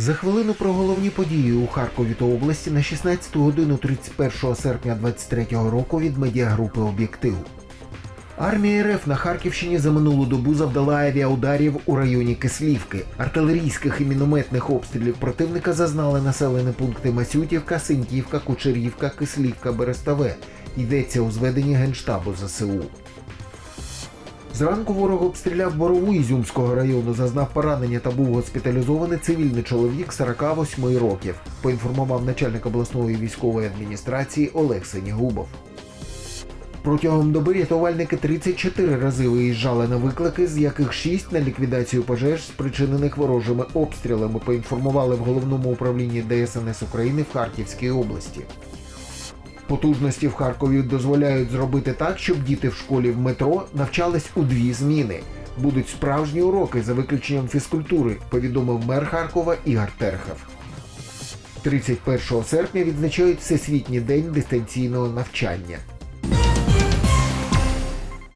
За хвилину про головні події у Харкові та області на 16 годину 31 серпня 23 року від медіагрупи Об'єктив. Армія РФ на Харківщині за минулу добу завдала авіаударів у районі Кислівки. Артилерійських і мінометних обстрілів противника зазнали населені пункти Масютівка, Синьківка, Кучерівка, Кислівка, Берестове. Йдеться у зведенні Генштабу ЗСУ. Зранку ворог обстріляв борову Ізюмського району, зазнав поранення та був госпіталізований цивільний чоловік 48 років, поінформував начальник обласної військової адміністрації Олег Сенігубов. Протягом доби рятувальники 34 рази виїжджали на виклики, з яких 6 на ліквідацію пожеж, спричинених ворожими обстрілами, поінформували в головному управлінні ДСНС України в Харківській області. Потужності в Харкові дозволяють зробити так, щоб діти в школі в метро навчались у дві зміни. Будуть справжні уроки за виключенням фізкультури, повідомив мер Харкова Ігор Терхов. 31 серпня відзначають Всесвітній день дистанційного навчання.